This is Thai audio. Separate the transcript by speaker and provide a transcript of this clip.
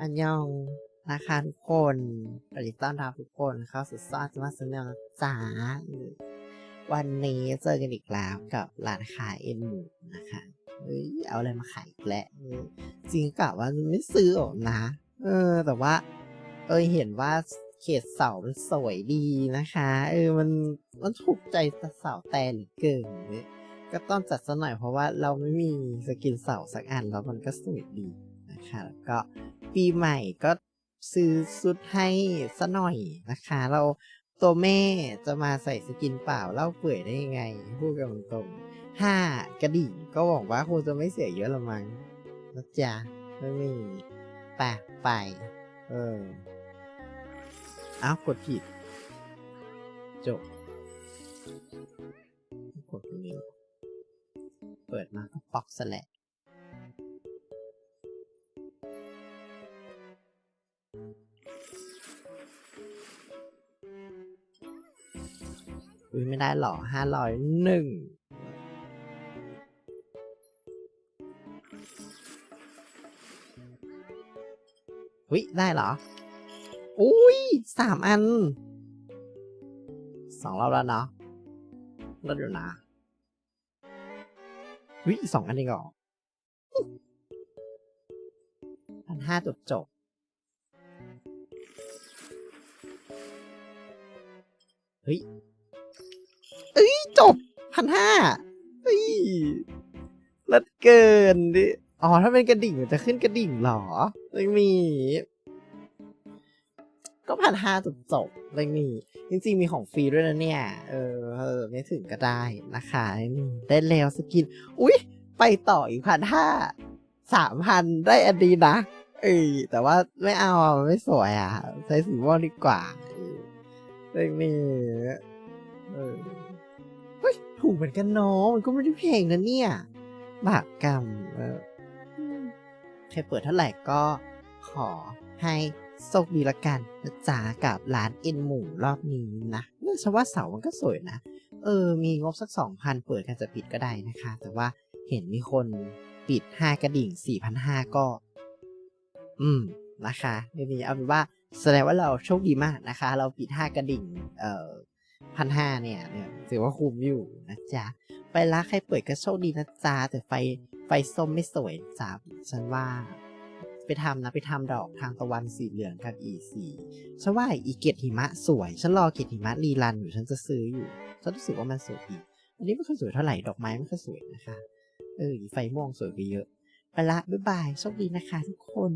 Speaker 1: อันยองนะคะทุกคนยินดีต้อนรับทุกคนเข้าสู่ซอสมาสเนอจ๋าวันนี้เจอกันอีกแล้วกับร้านขายเอ็นหมูนะคะเฮ้ยเอาอะไรมาขายอีกแล้วเออจริงกะว่าไม่ซื้อหรอกนะ เออ แต่ว่า เออเห็นว่าเขตเสามันสวยดีนะคะ เออมันมันถูกใจเสาแต่เหลือเกินเนี่ยก็ต้องจัดซะหน่อยเพราะว่าเราไม่มีสกินเสาสักอันแล้วมันก็สวยดีนะคะแล้วก็ ปีใหม่ก็ซื้อชุดให้ซะหน่อยนะคะ เราตัวแม่จะมาใส่สกินเปล่าเล่าเปื่อยได้ยังไง พูดกันตรงๆห้ากระดิ่งก็หวังว่าคงจะไม่เสียเยอะละมั้งนะจ๊ะไม่มีไปไป เอออ้าวกดผิด จบ กดตรงนี้ เปิดมาก็ป๊อกซะแหละ อุ้ยไม่ได้หรอห้าร้อยหนึ่งอุ้ยได้เหรอ อุ้ยสามอันสองรอบแล้วเนาะแล้วเดี๋ยวนะวิสองอันเองเหรอพันห้าจบจบ เฮ้ย เอ้ย จบพันห้าเฮ้ยลิศเกินดิ อ๋อ ถ้าเป็นกระดิ่งมันจะขึ้นกระดิ่งเหรอไม่มีก็พันห้าจบจบอะไรนี่จริงๆมีของฟรีด้วยนะเนี่ย เออเออไม่ถึงก็ได้นะคะนี่ได้แล้วสกิน อุ๊ย ไปต่ออีกพันห้าสามพันได้อันดีนะ เอ้ยแต่ว่าไม่เอามันไม่สวยอะ ใช้สีม่วงดีกว่า เออเรื่องนี้เออเฮ้ยถูกเหมือนกันเน้องมันก็ไม่ได้เพงนะเนี่ย บาปกรรมเออใครเปิดเท่าไหร่ก็ขอให้โชคดีละกันนะจ๊ะกับร้านเอ็นหมูรอบนี้นะเนื่องจากว่าเสามันก็สวยนะ เออ มีงบสักสองพันเปิดกันจะปิดก็ได้นะคะ แต่ว่าเห็นมีคนปิดห้ากระดิ่งสี่พันห้าก็ อืม นะคะเดี๋ยวนี้เอาเป็นว่า แสดงว่าเราโชคดีมากนะคะ เราปิดห้ากระดิ่งเอ่อพันห้าเนี่ยเนี่ยถือว่าคุ้มอยู่นะจ๊ะ ไปละใครเปิดก็โชคดีนะจ๊ะ แต่ไฟไฟส้มไม่สวยจ้าฉันว่าไปทำนะไปทำดอกทางตะวันสีเหลืองกับอีสีฉันว่าอีเกตหิมะสวย ฉันรอเกตหิมะรีรันอยู่ฉันจะซื้ออยู่ ฉันรู้สึกว่ามันสวยดีอันนี้ไม่ค่อยสวยเท่าไหร่ดอกไม้ไม่ค่อยสวยนะคะ เออไฟม่วงสวยไปเยอะ ไปละบ๊ายบายโชคดีนะคะทุกคน